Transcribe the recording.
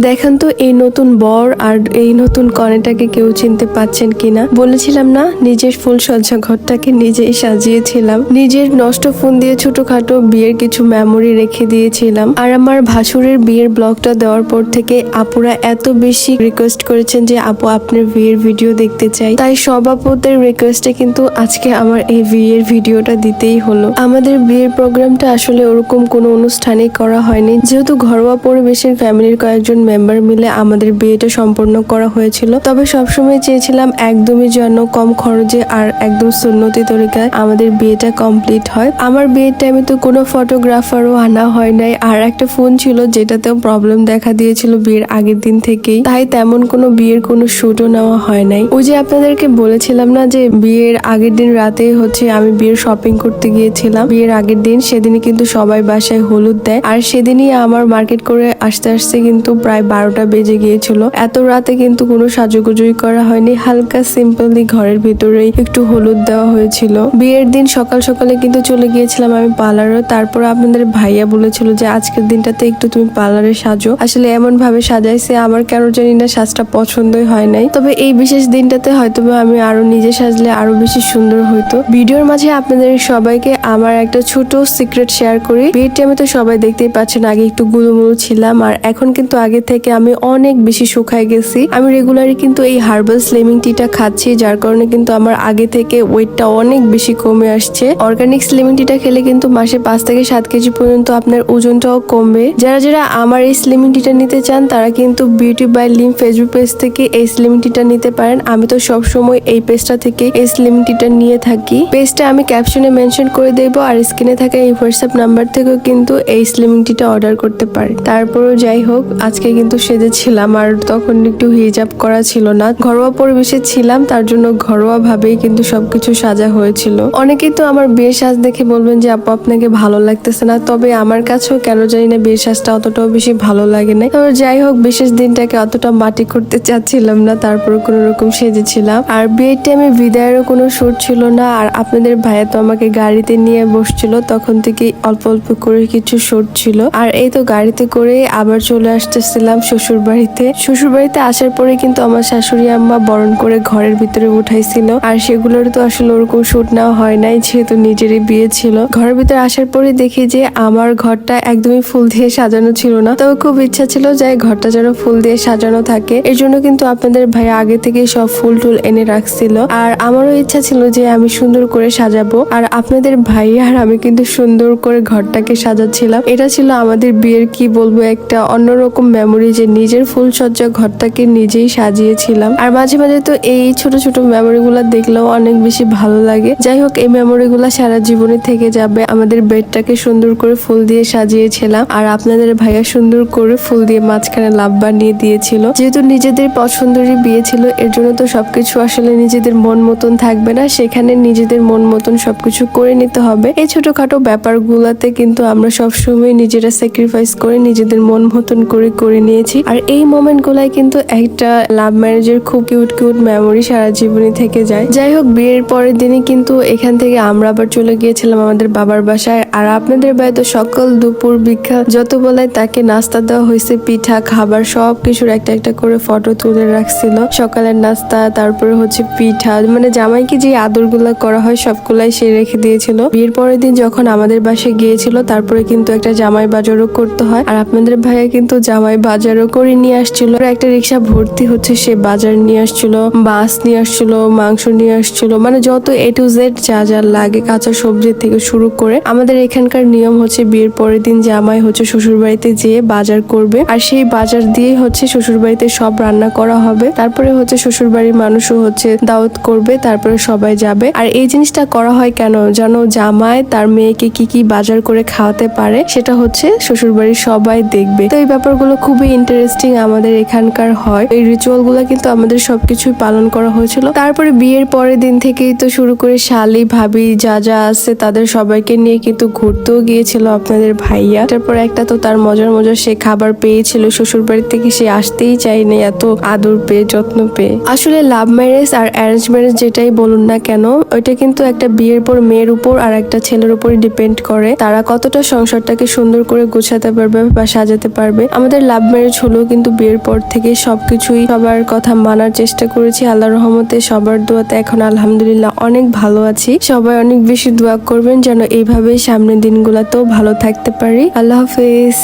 দেখেন তো, এই নতুন বর আর এই নতুন কনেটাকে কেউ চিনতে পাচ্ছেন কিনা? বলেছিলাম না, নিজের ফুল সজ্জা ঘরটাকে নিজেই সাজিয়েছিলাম। নিজের নষ্ট ফোন দিয়ে ছোটখাটো বিয়ের কিছু মেমোরি রেখে দিয়েছিলাম। আর আমার ভাসুরের বিয়ের ব্লগটা দেওয়ার পর থেকে আপুরা এত বেশি রিকোয়েস্ট করেছেন যে, আপু, আপনার বিয়ের ভিডিও দেখতে চাই। তাই সব আপুদের রিকোয়েস্টে কিন্তু আজকে আমার এই বিয়ের ভিডিওটা দিতেই হলো। আমাদের বিয়ের প্রোগ্রামটা আসলে ওরকম কোনো অনুষ্ঠানে করা হয়নি। যেহেতু ঘরোয়া পরিবেশের ফ্যামিলির কয়েকজন মেম্বার মিলে আমাদের বিয়েটা সম্পন্ন করা হয়েছিল। তবে সবসময় চেয়েছিলাম একদমই যেন কম খরচে আর একদম সুন্নতি তরিকায় আমাদের বিয়েটা কমপ্লিট হয়। আমার বিয়ের টাইমে তো কোনো ফটোগ্রাফারও আনা হয় নাই। আর একটা ফোন ছিল যেটাতেও প্রবলেম দেখা দিয়েছিল বিয়ের আগের দিন থেকেই। তাই তেমন কোনো বিয়ের কোনো শুটও নেওয়া হয় নাই। ওই যে আপনাদেরকে বলেছিলাম না যে বিয়ের আগের দিন রাতে হচ্ছে আমি বিয়ের শপিং করতে গিয়েছিলাম। বিয়ের আগের দিন সেদিনই কিন্তু সবাই বাসায় হলুদ দেয়। আর সেদিনই আমার মার্কেট করে আসতে আসতে কিন্তু প্রায় বারোটা বেজে গিয়েছিল। এত রাতে কিন্তু কোনো সাজুগুজুই করা হয়নি। হালকা সিম্পলি ঘরের ভিতরেই একটু হলুদ দেওয়া হয়েছিল। বিয়ের দিন সকাল সকালে কিন্তু চলে গিয়েছিলাম আমি পার্লারে তারপর আপনাদের ভাইয়া বলেছিল যে, আজকের দিনটাতে একটু তুমি পার্লারে সাজো। আসলে এমন ভাবে সাজাইছে, আমার কেন জানি না সাজটা পছন্দই হয় নাই। তবে এই বিশেষ দিনটাতে হয়তো আমি আরও নিজে সাজলে আরও বেশি সুন্দর হইতো। ভিডিওর মাঝে আপনাদের সবাইকে আমার একটা ছোট সিক্রেট শেয়ার করি। বিয়ের টাইমে তো সবাই দেখতেই পাচ্ছেন, আগে একটু গুলুমুলু ছিলাম, আর এখন কিন্তু আগে থেকে আমি অনেক বেশি শুকায় গেছি। আমি রেগুলারই কিন্তু এই হার্বাল স্লিমিং টিটা খাচ্ছি, যার কারণে কিন্তু আমার আগে থেকে ওয়েটটা অনেক বেশি কমে আসছে। অর্গানিক স্লিমিং টিটা খেলে কিন্তু মাসে পাঁচ থেকে সাত কেজি পর্যন্ত আপনার ওজনটাও কমবে। যারা যারা আমার এই স্লিমিং টিটা নিতে চান, তারা কিন্তু beauty by Lim Facebook page থেকে এই স্লিমিং টিটা নিতে পারেন। আমি তো সব সময় এই পেজটা থেকে এই স্লিমিং টিটা নিয়ে থাকি। পেজটা আমি ক্যাপশনে মেনশন করে দেব, আর স্ক্রিনে থাকা এই হোয়াটসঅ্যাপ নাম্বার থেকেও কিন্তু এই স্লিমিং টিটা অর্ডার করতে পারে তারপরও যাই হোক, আজকে কিন্তু সেজেছিলাম আর তখন একটু হিজাব করা ছিল না। ঘরোয়া পরিবেশে ছিলাম, তার জন্য ঘরোয়া ভাবেই কিন্তু সবকিছু সাজা হয়েছিল। অনেকেই তো আমার বিয়ের সাজ দেখে বলবেন যে, আপু, আপনাকে ভালো লাগতেছে না। তবে আমার কাছেও কেন জানি না বিয়ের সাজটা অতটাও বেশি ভালো লাগে না তবে যাই হোক, বিশেষ দিনটাকে অতটা মাটি করতে চাচ্ছিলাম না তারপর কোনো রকম সেজেছিলাম। আর বিয়ের টাইমে বিদায়েরও কোনো সুর ছিল না, আর আপনাদের ভাইয়া তো আমাকে গাড়িতে নিয়ে বসছিল, তখন থেকে অল্প অল্প করে কিছু সুর ছিল। আর এই তো গাড়িতে করে আবার চলে আসতেছিলাম। শ্বশুর বাড়িতে শ্বশুর বাড়িতে আসার পরে কিন্তু আমার শাশুড়ি আম্মা বরণ করে ঘরের ভিতরে উঠাইছিল। আর সেগুলোর তো আসলে ওরকম শুট নেওয়া হয় নাই, যেহেতু নিজেরই বিয়ে ছিল। ঘরের ভিতরে আসার পরে দেখি যে আমার ঘরটা একদমই ফুল দিয়ে সাজানো ছিল না। তবে খুব ইচ্ছা ছিল যে ঘরটা যেন ফুল দিয়ে সাজানো থাকে। এর জন্য কিন্তু আপনাদের ভাই আগে থেকে সব ফুল টুল এনে রাখছিল। আর আমারও ইচ্ছা ছিল যে আমি সুন্দর করে সাজাবো। আর আপনাদের ভাই আর আমি কিন্তু সুন্দর করে ঘরটাকে সাজাচ্ছিলাম। এটা ছিল আমাদের বিয়ের, কি বলব, একটা অন্যরকম মেমোরি যে নিজের ফুলসজ্জা ঘরটাকে নিজেই সাজিয়েছিলাম। আর মাঝে মাঝে তো এই ছোট ছোট মেমোরি গুলা দেখলেও অনেক বেশি ভালো লাগে। যাই হোক, এই মেমোরি গুলা সারা জীবনে থেকে যাবে। আমাদের বেডটাকে সুন্দর করে ফুল দিয়ে সাজিয়েছিলাম। আর আপনাদের ভাইয়া সুন্দর করে ফুল দিয়ে মাঝখানে লাভ বানিয়ে দিয়েছিল। যেহেতু নিজেদের পছন্দেরই বিয়ে ছিল, এর জন্য তো সবকিছু আসলে নিজেদের মন মতন থাকবে না। সেখানে নিজেদের মন মতন সবকিছু করে নিতে হবে। এই ছোটখাটো ব্যাপারগুলাতে কিন্তু আমরা সবসময় নিজেরা স্যাক্রিফাইস করে নিজেদের মন মতন করে করে নিয়েছি আর এই মোমেন্ট গুলাই কিন্তু একটা লাভ ম্যারেজের খুব কিউট কিউট মেমোরি সারা জীবনে থেকে যায়। যাই হোক বিয়ের পরের দিনই কিন্তু এখান থেকে আমরা আবার চলে গিয়েছিলাম আমাদের বাবার বাসায়। আর আপনাদের বাড়িতে সকাল দুপুর বিখ্যাত যত বলাই তাকে নাস্তা দেওয়া হয়েছে, পিঠা, খাবার সব কিছুর একটা একটা করে ফটো তুলে রাখছিল। সকালের নাস্তা, তারপরে হচ্ছে পিঠা মানে জামাইকে যে আদরগুলা করা হয়, সবগুলাই সে রেখে দিয়েছিল। বিয়ের পরের দিন যখন আমাদের বাসায় গিয়েছিল, তারপরে কিন্তু একটা জামাই বাজারও করতে হয়। আর আপনাদের ভাইয়া কিন্তু জামাই বাজারও করে নিয়ে আসছিল। একটা রিক্সা ভর্তি হচ্ছে, সে বাজার নিয়ে আসছিল, মাছ নিয়ে আসছিল, মাংস নিয়ে আসছিল মানে যত এ টু জেড যা যা লাগে কাঁচা সবজি থেকে শুরু করে। আমাদের এখানকার নিয়ম হচ্ছে বিয়ের পরের দিন জামাই হচ্ছে শ্বশুর বাড়িতে যেয়ে বাজার করবে। আর সেই বাজার দিয়ে হচ্ছে শ্বশুর বাড়িতে সব রান্না করা হবে। তারপরে হচ্ছে শ্বশুর বাড়ির মানুষও হচ্ছে দাওয়াত করবে, তারপরে সবাই যাবে। আর এই জিনিসটা করা হয় কেন? যেন জামাই তার মেয়েকে কি কি বাজার করে খাওয়াতে পারে, সেটা হচ্ছে শ্বশুর বাড়ির সবাই দেখবে। তো এই ব্যাপারগুলো খুবই ইন্টারেস্টিং আমাদের এখানকার হয়। এই রিচুয়ালগুলা কিন্তু আমাদের সবকিছুই পালন করা হয়েছিল। তারপরে বিয়ের পরের দিন থেকেই তো শুরু করে শালি, ভাবি যা যা আছে তাদের সবাইকে নিয়ে কিন্তু ঘুরতেও গিয়েছিল আপনাদের ভাইয়া। তারপর একটা তো তার মজার মজার সে খাবার পেয়েছিল। শ্বশুর বাড়ি থেকে সে আসতেই চায়নি এত আদর পেয়ে, যত্ন পেয়ে। আসলে লাভ ম্যারেজ আর অ্যারেঞ্জ ম্যারেজ যেটাই বলুন না কেন, ওইটা কিন্তু একটা বিয়ের পর মেয়ের উপর আর একটা ছেলের উপর ডিপেন্ড করে। তারা কতটা সংসারটাকে সুন্দর করে গোছাতে পারবে বা সাজাতে পারবে। আমাদের লাভ ম্যারেজ হলো, কিন্তু বিয়ের পর থেকে সবকিছুই সবার কথা মানার চেষ্টা করেছি। আল্লাহ রহমতে সবার দোয়াতে এখন আলহামদুলিল্লাহ অনেক ভালো আছি। সবাই অনেক বেশি দোয়া করবেন যেন এইভাবে সামনের দিনগুলোতেও ভালো থাকতে পারি। আল্লাহ হাফেজ।